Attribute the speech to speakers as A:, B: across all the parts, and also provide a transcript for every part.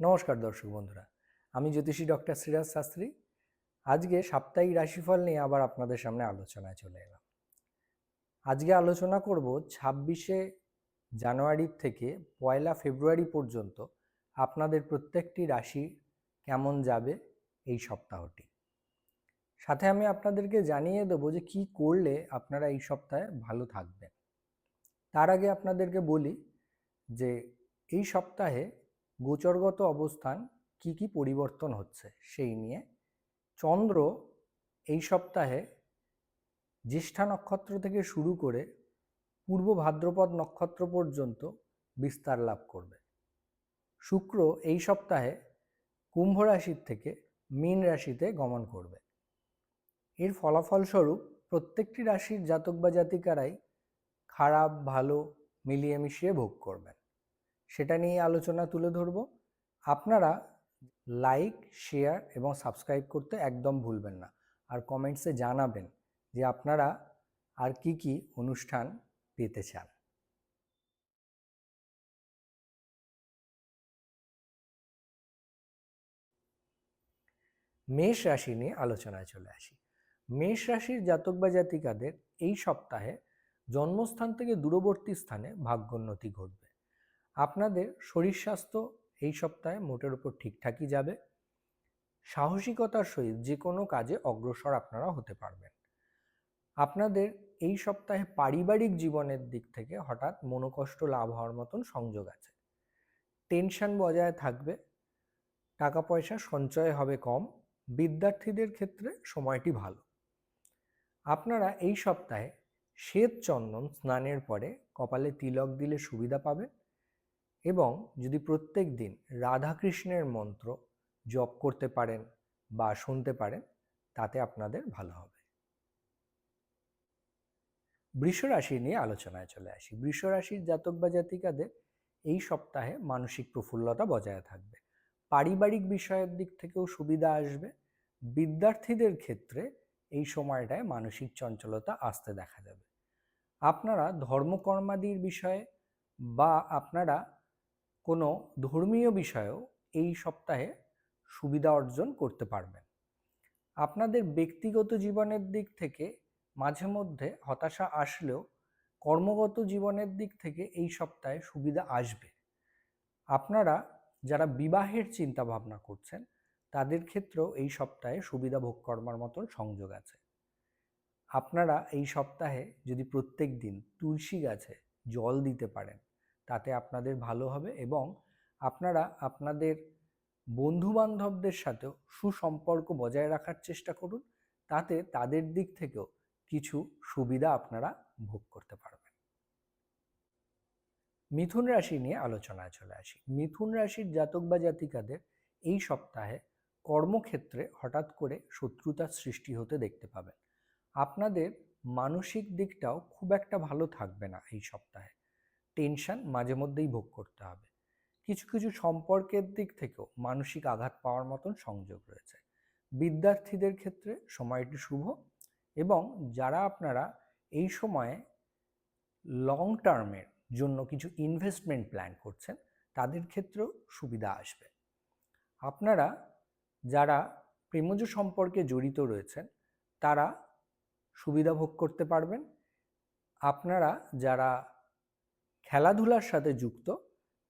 A: নমস্কার দর্শক বন্ধুরা, আমি জ্যোতিষী ডক্টর শ্রীরাজ শাস্ত্রী। আজকে সাপ্তাহিক রাশিফল নিয়ে আবার আপনাদের সামনে আলোচনায় চলে এলাম। আজকে আলোচনা করব ছাব্বিশে জানুয়ারি থেকে পয়লা ফেব্রুয়ারি পর্যন্ত আপনাদের প্রত্যেকটি রাশি কেমন যাবে এই সপ্তাহটি। সাথে আমি আপনাদেরকে জানিয়ে দেবো যে কি করলে আপনারা এই সপ্তাহে ভালো থাকবেন। তার আগে আপনাদেরকে বলি যে এই সপ্তাহে গোচরগত অবস্থান কি কি পরিবর্তন হচ্ছে সেই নিয়ে চন্দ্র এই সপ্তাহে জ্যেষ্ঠা নক্ষত্র থেকে শুরু করে পূর্ব ভাদ্রপদ নক্ষত্র পর্যন্ত বিস্তার লাভ করবে। শুক্র এই সপ্তাহে কুম্ভ রাশির থেকে মীন রাশিতে গমন করবে। এর ফলাফলস্বরূপ প্রত্যেকটি রাশির জাতক বা জাতিকারাই খারাপ, ভালো, মিলিয়ে মিশিয়ে ভোগ করবেন। সেটা নিয়ে আলোচনা তুলে ধরব। আপনারা লাইক শেয়ার এবং সাবস্ক্রাইব করতে একদম ভুলবেন না। আর কমেন্টসে জানাবেন যে আপনারা আর কি কি অনুষ্ঠান পেতে চান। মেষ রাশি নিয়ে আলোচনায় চলে আসি। মেষ রাশির জাতক বা জাতিকাদের এই সপ্তাহে জন্মস্থান থেকে দূরবর্তী স্থানে ভাগ্যোন্নতি ঘটবে। আপনাদের শরীর স্বাস্থ্য এই সপ্তাহে মোটের উপর ঠিকঠাকই যাবে। সাহসিকতার সহিত যে কোনো কাজে অগ্রসর আপনারা হতে পারবেন। আপনাদের এই সপ্তাহে পারিবারিক জীবনের দিক থেকে হঠাৎ মনোকষ্ট লাভ হওয়ার মতন সংযোগ আছে। টেনশন বজায় থাকবে টাকা পয়সা সঞ্চয় হবে কম, বিদ্যার্থীদের ক্ষেত্রে সময়টি ভালো। আপনারা এই সপ্তাহে শ্বেত চন্দন স্নানের পরে কপালে তিলক দিলে সুবিধা পাবেন এবং যদি প্রত্যেক দিন রাধাকৃষ্ণের মন্ত্র জপ করতে পারেন বা শুনতে পারেন, তাতে আপনাদের ভালো হবে। বৃষ রাশি নিয়ে আলোচনায় চলে আসি। বৃষ রাশির জাতক বা জাতিকাদের এই সপ্তাহে মানসিক প্রফুল্লতা বজায় থাকবে। পারিবারিক বিষয়ের দিক থেকেও সুবিধা আসবে। বিদ্যার্থীদের ক্ষেত্রে এই সময়টায় মানসিক চঞ্চলতা আসতে দেখা যাবে। আপনারা ধর্মকর্মাদির বিষয়ে বা আপনারা কোনো ধর্মীয় বিষয়েও এই সপ্তাহে সুবিধা অর্জন করতে পারবেন। আপনাদের ব্যক্তিগত জীবনের দিক থেকে মাঝে মধ্যে হতাশা আসলেও কর্মগত জীবনের দিক থেকে এই সপ্তাহে সুবিধা আসবে। আপনারা যারা বিবাহের চিন্তা ভাবনা করছেন, তাদের ক্ষেত্রেও এই সপ্তাহে সুবিধা ভোগ করবার মতন সংযোগ আছে। আপনারা এই সপ্তাহে যদি প্রত্যেক দিন তুলসী গাছে জল দিতে পারেন তাতে আপনাদের ভালো হবে এবং আপনারা আপনাদের বন্ধু বান্ধবদের সাথেও সুসম্পর্ক বজায় রাখার চেষ্টা করুন, তাতে তাদের দিক থেকেও কিছু সুবিধা আপনারা ভোগ করতে পারবেন। মিথুন রাশি নিয়ে আলোচনায় চলে আসি। মিথুন রাশির জাতক বা জাতিকাদের এই সপ্তাহে কর্মক্ষেত্রে হঠাৎ করে শত্রুতার সৃষ্টি হতে দেখতে পাবেন। আপনাদের মানসিক দিকটাও খুব একটা ভালো থাকবে না এই সপ্তাহে। টেনশন মাঝে মধ্যেই ভোগ করতে হবে। কিছু কিছু সম্পর্কের দিক থেকেও মানসিক আঘাত পাওয়ার মতন সংযোগ রয়েছে। বিদ্যার্থীদের ক্ষেত্রে সময়টি শুভ এবং যারা আপনারা এই সময়ে লং টার্মের জন্য কিছু ইনভেস্টমেন্ট প্ল্যান করছেন, তাদের ক্ষেত্রেও সুবিধা আসবে। আপনারা যারা প্রেমজ সম্পর্কে জড়িত রয়েছেন, তারা সুবিধা ভোগ করতে পারবেন। আপনারা যারা খেলাধুলার সাথে যুক্ত,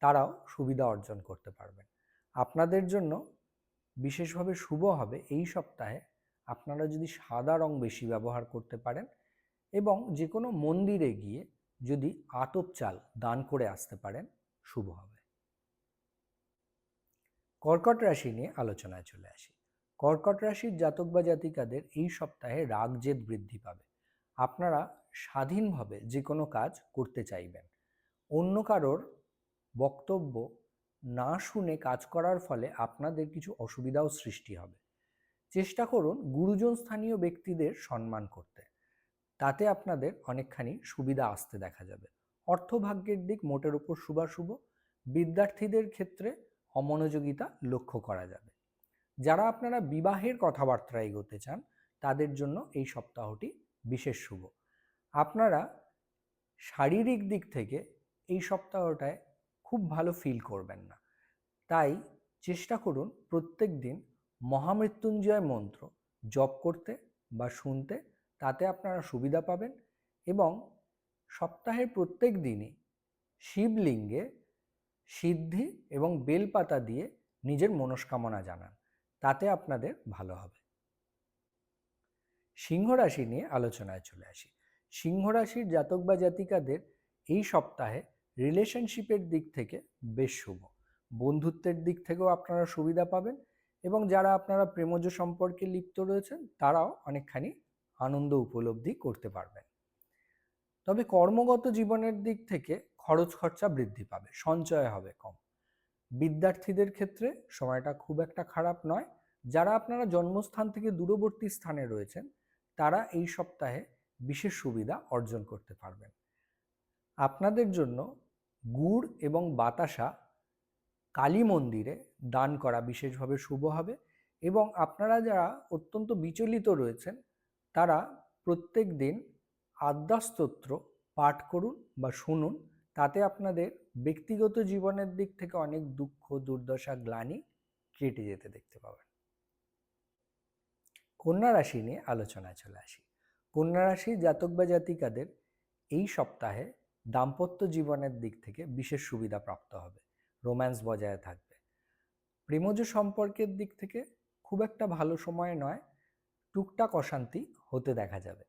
A: তারাও সুবিধা অর্জন করতে পারবেন। আপনাদের জন্য বিশেষভাবে শুভ হবে এই সপ্তাহে আপনারা যদি সাদা রং বেশি ব্যবহার করতে পারেন এবং যে কোনো মন্দিরে গিয়ে যদি আতপ চাল দান করে আসতে পারেন, শুভ হবে। কর্কট রাশি নিয়ে আলোচনায় চলে আসি। কর্কট রাশির জাতক বা জাতিকাদের এই সপ্তাহে রাগ জেদ বৃদ্ধি পাবে। আপনারা স্বাধীনভাবে যে কোনো কাজ করতে চাইবেন। অন্য কারোর বক্তব্য না শুনে কাজ করার ফলে আপনাদের কিছু অসুবিধাও সৃষ্টি হবে। চেষ্টা করুন গুরুজন স্থানীয় ব্যক্তিদের সম্মান করতে। তাতে আপনাদের অনেকখানি সুবিধা আসতে দেখা যাবে। অর্থভাগ্যের দিক মোটের উপর শুভাশুভ, বিদ্যার্থীদের ক্ষেত্রে অমনোযোগিতা লক্ষ্য করা যাবে। যারা আপনারা বিবাহের কথাবার্তা এগোতে চান, তাদের জন্য এই সপ্তাহটি বিশেষ শুভ। আপনারা শারীরিক দিক থেকে এই সপ্তাহটায় খুব ভালো ফিল করবেন না। তাই চেষ্টা করুন প্রত্যেক দিন মহামৃত্যুঞ্জয় মন্ত্র জপ করতে বা শুনতে, তাতে আপনারা সুবিধা পাবেন এবং সপ্তাহের প্রত্যেক দিনই শিবলিঙ্গে সিদ্ধি এবং বেলপাতা দিয়ে নিজের মনস্কামনা জানান, তাতে আপনাদের ভালো হবে। সিংহ রাশি নিয়ে আলোচনায় চলে আসি। সিংহ রাশির জাতক বা জাতিকাদের এই সপ্তাহে রিলেশনশিপের দিক থেকে বেশ শুভ। বন্ধুত্বের দিক থেকেও আপনারা সুবিধা পাবেন এবং যারা আপনারা প্রেমজ সম্পর্কে লিপ্ত রয়েছেন, তারাও অনেকখানি আনন্দ উপলব্ধি করতে পারবেন। তবে কর্মগত জীবনের দিক থেকে খরচ খরচা বৃদ্ধি পাবে, সঞ্চয় হবে কম। বিদ্যার্থীদের ক্ষেত্রে সময়টা খুব একটা খারাপ নয়। যারা আপনারা জন্মস্থান থেকে দূরবর্তী স্থানে রয়েছেন, তারা এই সপ্তাহে বিশেষ সুবিধা অর্জন করতে পারবেন। আপনাদের জন্য গুড় এবং বাতাসা কালী মন্দিরে দান করা বিশেষভাবে শুভ হবে এবং আপনারা যারা অত্যন্ত বিচলিত রয়েছেন, তারা প্রত্যেক দিন আদ্যাস্তোত্র পাঠ করুন বা শুনুন। তাতে আপনাদের ব্যক্তিগত জীবনের দিক থেকে অনেক দুঃখ, দুর্দশা, গ্লানি কেটে যেতে দেখতে পাবেন। কন্যা রাশি নিয়ে আলোচনায় চলে আসি। কন্যা রাশি জাতক বা জাতিকাদের এই সপ্তাহে দাম্পত্য জীবনের দিক থেকে বিশেষ সুবিধা প্রাপ্ত হবে রোম্যান্স বজায় থাকবে। প্রেমজ সম্পর্কের দিক থেকে খুব একটা ভালো সময় নয়, টুকটাক অশান্তি হতে দেখা যাবে।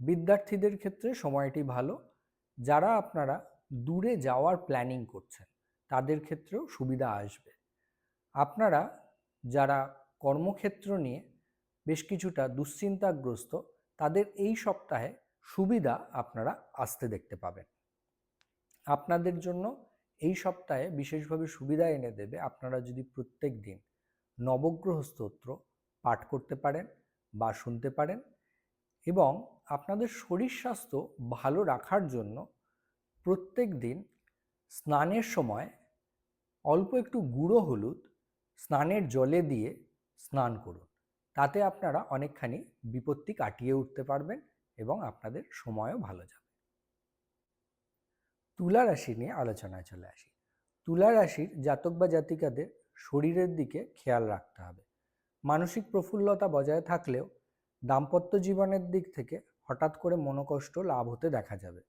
A: বিদ্যার্থীদের ক্ষেত্রে সময়টি ভালো, যারা আপনারা দূরে যাওয়ার প্ল্যানিং করছেন, তাদের ক্ষেত্রেও সুবিধা আসবে। আপনারা যারা কর্মক্ষেত্র নিয়ে বেশ কিছুটা দুশ্চিন্তাগ্রস্ত, তাদের এই সপ্তাহে সুবিধা আপনারা আসতে দেখতে পাবেন। আপনাদের জন্য এই সপ্তাহে বিশেষভাবে সুবিধা এনে দেবে, আপনারা যদি প্রত্যেক দিন নবগ্রহ স্তোত্র পাঠ করতে পারেন বা শুনতে পারেন এবং আপনাদের শরীর স্বাস্থ্য ভালো রাখার জন্য প্রত্যেক দিন স্নানের সময় অল্প একটু গুঁড়ো হলুদ স্নানের জলে দিয়ে স্নান করুন। তাতে আপনারা অনেকখানি বিপত্তি কাটিয়ে উঠতে পারবেন। এবং আপনাদের সময়ও ভালো যাবে। তুলা রাশি নিয়ে আলোচনায় চলে আসি। তুলা রাশির জাতক বা জাতিকাদের শরীরের দিকে খেয়াল রাখতে হবে। মানসিক প্রফুল্লতা বজায় থাকলেও দাম্পত্য জীবনের দিক থেকে হঠাৎ করে মনোকষ্ট লাভ হতে দেখা যাবে।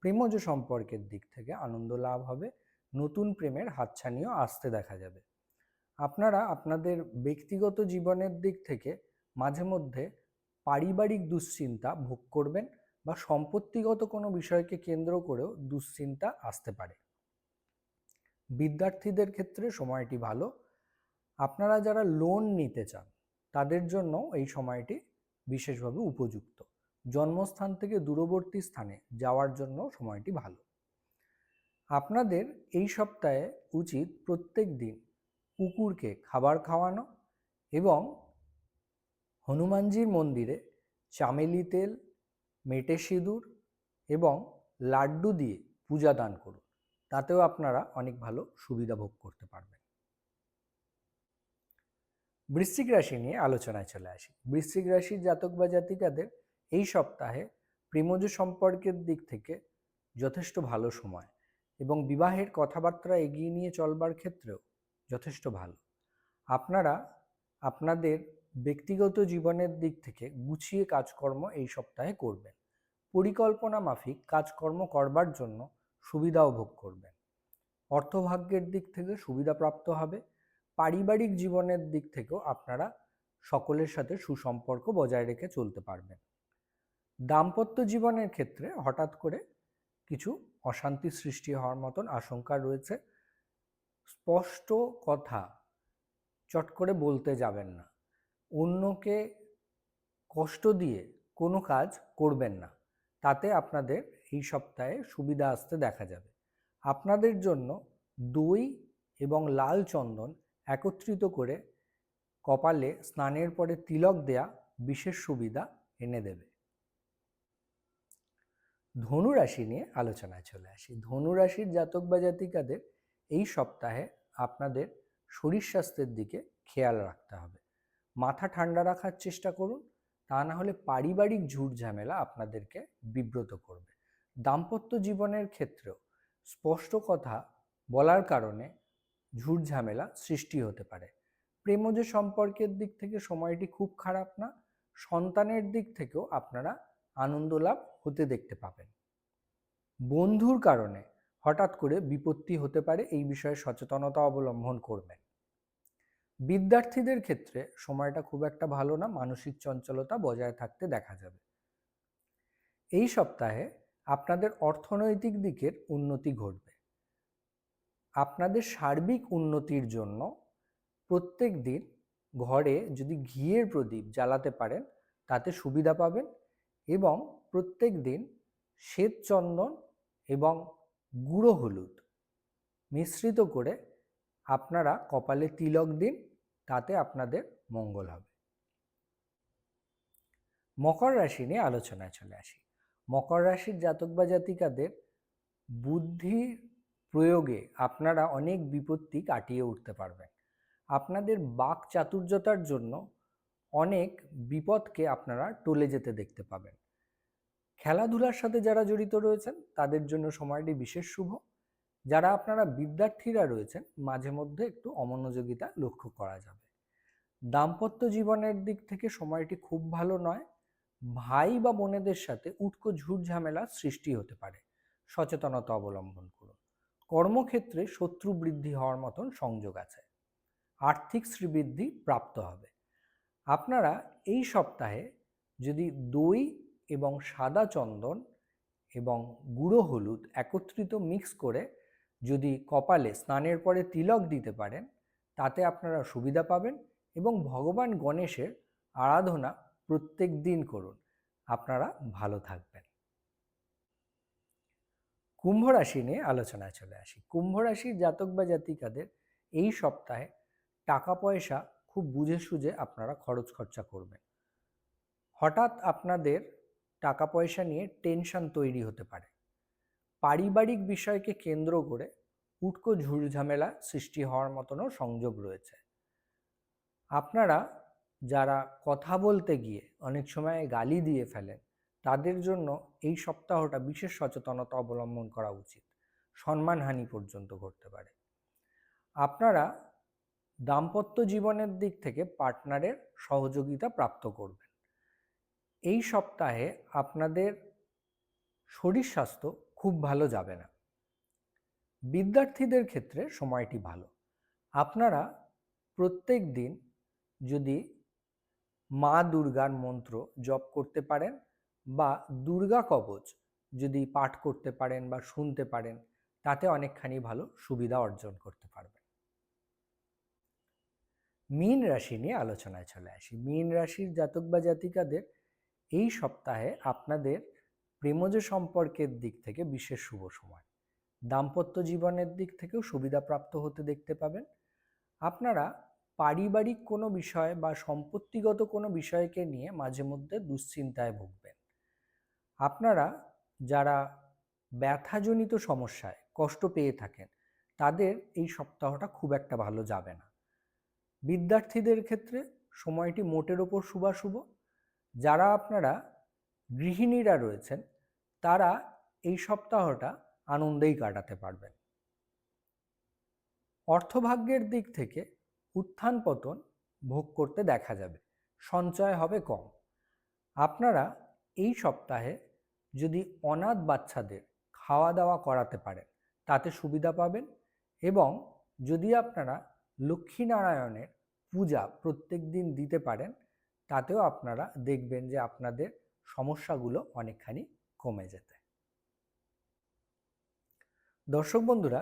A: প্রেমজ সম্পর্কের দিক থেকে আনন্দ লাভ হবে, নতুন প্রেমের হাতছানিও আসতে দেখা যাবে। আপনারা আপনাদের ব্যক্তিগত জীবনের দিক থেকে মাঝে মধ্যে পারিবারিক দুশ্চিন্তা ভোগ করবেন বা সম্পত্তিগত কোনো বিষয়কে কেন্দ্র করেও দুশ্চিন্তা আসতে পারে। বিদ্যার্থীদের ক্ষেত্রে সময়টি ভালো। আপনারা যারা লোন নিতে চান, তাদের জন্য এই সময়টি বিশেষভাবে উপযুক্ত। জন্মস্থান থেকে দূরবর্তী স্থানে যাওয়ার জন্য সময়টি ভালো। আপনাদের এই সপ্তাহে উচিত প্রত্যেক দিন কুকুরকে খাবার খাওয়ানো এবং হনুমানজির মন্দিরে চামেলি তেল, মেটে সিঁদুর এবং লাড্ডু দিয়ে পূজা দান করুন। তাতেও আপনারা অনেক ভালো সুবিধা ভোগ করতে পারবেন। বৃশ্চিক রাশি নিয়ে আলোচনায় চলে আসি। বৃশ্চিক রাশির জাতক বা জাতিকাদের এই সপ্তাহে প্রেমজ সম্পর্কের দিক থেকে যথেষ্ট ভালো সময় এবং বিবাহের কথাবার্তা এগিয়ে নিয়ে চলবার ক্ষেত্রেও যথেষ্ট ভালো। আপনারা আপনাদের ব্যক্তিগত জীবনের দিক থেকে গুছিয়ে কাজকর্ম এই সপ্তাহে করবেন। পরিকল্পনা মাফিক কাজকর্ম করবার জন্য সুবিধাও ভোগ করবেন। অর্থভাগ্যের দিক থেকে সুবিধা প্রাপ্ত হবে। পারিবারিক জীবনের দিক থেকেও আপনারা সকলের সাথে সুসম্পর্ক বজায় রেখে চলতে পারবেন। দাম্পত্য জীবনের ক্ষেত্রে হঠাৎ করে কিছু অশান্তি সৃষ্টি হওয়ার মতন আশঙ্কা রয়েছে। স্পষ্ট কথা চট করে বলতে যাবেন না। অন্যকে কষ্ট দিয়ে কোনো কাজ করবেন না। তাতে আপনাদের এই সপ্তাহে সুবিধা আসতে দেখা যাবে। আপনাদের জন্য দই এবং লাল চন্দন একত্রিত করে কপালে স্নানের পরে তিলক দেয়া বিশেষ সুবিধা এনে দেবে। ধনুরাশি নিয়ে আলোচনায় চলে আসি। ধনুরাশির জাতক বা জাতিকাদের এই সপ্তাহে আপনাদের শরীর স্বাস্থ্যের দিকে খেয়াল রাখতে হবে। মাথা ঠান্ডা রাখার চেষ্টা করুন, তা না হলে পারিবারিক ঝুট ঝামেলা আপনাদেরকে বিব্রত করবে। দাম্পত্য জীবনের ক্ষেত্রেও স্পষ্ট কথা বলার কারণে ঝুট ঝামেলা সৃষ্টি হতে পারে। প্রেমজ সম্পর্কের দিক থেকে সময়টি খুব খারাপ না, সন্তানের দিক থেকেও আপনারা আনন্দ লাভ হতে দেখতে পাবেন। বন্ধুর কারণে হঠাৎ করে বিপত্তি হতে পারে, এই বিষয়ে সচেতনতা অবলম্বন করবেন। বিদ্যার্থীদের ক্ষেত্রে সময়টা খুব একটা ভালো না, মানসিক চঞ্চলতা বজায় থাকতে দেখা যাবে। এই সপ্তাহে আপনাদের অর্থনৈতিক দিকের উন্নতি ঘটবে। আপনাদের সার্বিক উন্নতির জন্য প্রত্যেক দিন ঘরে যদি ঘিয়ের প্রদীপ জ্বালাতে পারেন, তাতে সুবিধা পাবেন এবং প্রত্যেক দিন শ্বেত চন্দন এবং গুঁড়ো হলুদ মিশ্রিত করে আপনারা কপালে তিলক দিন তাতে আপনাদের মঙ্গল হবে। মকর রাশি নিয়ে আলোচনায় চলে আসি। মকর রাশির জাতক বা জাতিকাদের বুদ্ধির প্রয়োগে আপনারা অনেক বিপত্তি কাটিয়ে উঠতে পারবেন। আপনাদের বাক চাতুর্যতার জন্য অনেক বিপদকে আপনারা টলে যেতে দেখতে পাবেন। খেলাধুলার সাথে যারা জড়িত রয়েছেন, তাদের জন্য সময়টি বিশেষ শুভ। যারা আপনারা বিদ্যার্থীরা রয়েছেন, মাঝে মধ্যে একটু অমনোযোগিতা লক্ষ্য করা যাবে। দাম্পত্য জীবনের দিক থেকে সময়টি খুব ভালো নয়। ভাই বা বোনেদের সাথে উটকো ঝুট ঝামেলা সৃষ্টি হতে পারে। সচেতনতা অবলম্বন করুন। কর্মক্ষেত্রে শত্রু বৃদ্ধি হওয়ার মতন সংযোগ আছে। আর্থিক শ্রীবৃদ্ধি প্রাপ্ত হবে। আপনারা এই সপ্তাহে যদি দই এবং সাদা চন্দন এবং গুঁড়ো হলুদ একত্রিত মিক্স করে যদি কপালে স্নানের পরে তিলক দিতে পারেন, তাতে আপনারা সুবিধা পাবেন এবং ভগবান গণেশের আরাধনা প্রত্যেক দিন করুন। আপনারা ভালো থাকবেন। কুম্ভ রাশি নিয়ে আলোচনায় চলে আসি। কুম্ভ রাশির জাতক বা জাতিকাদের এই সপ্তাহে টাকা পয়সা খুব বুঝে সুঝে আপনারা খরচ খরচা করবেন। হঠাৎ আপনাদের টাকা পয়সা নিয়ে টেনশন তৈরি হতে পারে। পারিবারিক বিষয়কে কেন্দ্র করে উটকো ঝুড়ঝামেলা সৃষ্টি হওয়ার মতনও সংযোগ রয়েছে। আপনারা যারা কথা বলতে গিয়ে অনেক সময় গালি দিয়ে ফেলেন, তাদের জন্য এই সপ্তাহটা বিশেষ সচেতনতা অবলম্বন করা উচিত। সম্মানহানি পর্যন্ত ঘটতে পারে। আপনারা দাম্পত্য জীবনের দিক থেকে পার্টনারের সহযোগিতা প্রাপ্ত করবেন। এই সপ্তাহে আপনাদের শরীর স্বাস্থ্য খুব ভালো যাবে না। বিদ্যার্থীদের ক্ষেত্রে সময়টি ভালো। আপনারা প্রত্যেক দিন যদি মা দুর্গার মন্ত্র জপ করতে পারেন বা দুর্গা কবচ যদি পাঠ করতে পারেন বা শুনতে পারেন, তাতে অনেকখানি ভালো সুবিধা অর্জন করতে পারবেন। মীন রাশি নিয়ে আলোচনায় চলে আসি। মীন রাশির জাতক বা জাতিকাদের এই সপ্তাহে আপনাদের প্রেমজ সম্পর্কের দিক থেকে বিশেষ শুভ সময়। দাম্পত্য জীবনের দিক থেকেও সুবিধাপ্রাপ্ত হতে দেখতে পাবেন। আপনারা পারিবারিক কোনো বিষয় বা সম্পত্তিগত কোনো বিষয়কে নিয়ে মাঝে মধ্যে দুশ্চিন্তায় ভুগবেন। আপনারা যারা ব্যথাজনিত সমস্যায় কষ্ট পেয়ে থাকেন, তাদের এই সপ্তাহটা খুব একটা ভালো যাবে না। বিদ্যার্থীদের ক্ষেত্রে সময়টি মোটের ওপর শুভাশুভ। যারা আপনারা গৃহিণীরা রয়েছেন তারা এই সপ্তাহটা আনন্দেই কাটাতে পারবেন। অর্থভাগ্যের দিক থেকে উত্থান পতন ভোগ করতে দেখা যাবে, সঞ্চয় হবে কম। আপনারা এই সপ্তাহে যদি অনাথ বাচ্চাদের খাওয়া দাওয়া করাতে পারেন, তাতে সুবিধা পাবেন এবং যদি আপনারা লক্ষ্মীনারায়ণের পূজা প্রত্যেক দিন দিতে পারেন, তাতেও আপনারা দেখবেন যে আপনাদের সমস্যাগুলো অনেকখানি কমে যেতে। দর্শক বন্ধুরা,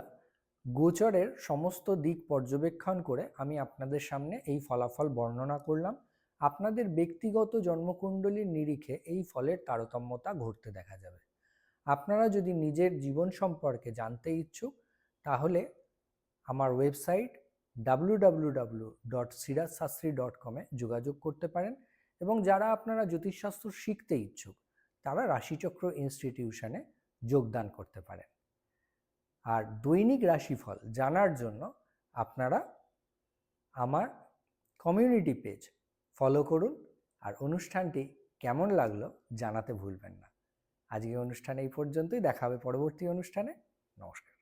A: গোচরের সমস্ত দিক পর্যবেক্ষণ করে আমি আপনাদের সামনে এই ফলাফল বর্ণনা করলাম। আপনাদের ব্যক্তিগত জন্মকুণ্ডলীর নিরিখে এই ফলের তারতম্যতা ঘটতে দেখা যাবে। আপনারা যদি নিজের জীবন সম্পর্কে জানতে ইচ্ছুক, তাহলে আমার website W dot Siraj Shastri dot কমে যোগাযোগ করতে পারেন। এবং যারা আপনারা জ্যোতিষশাস্ত্র শিখতে ইচ্ছুক তারা রাশিচক্র ইনস্টিটিউশনে যোগদান করতে পারেন। আর দৈনিক রাশিফল জানার জন্য আপনারা আমার কমিউনিটি পেজ ফলো করুন আর অনুষ্ঠানটি কেমন লাগল জানাতে ভুলবেন না। আজকে অনুষ্ঠান এই পর্যন্তই, দেখা হবে পরবর্তী অনুষ্ঠানে। নমস্কার।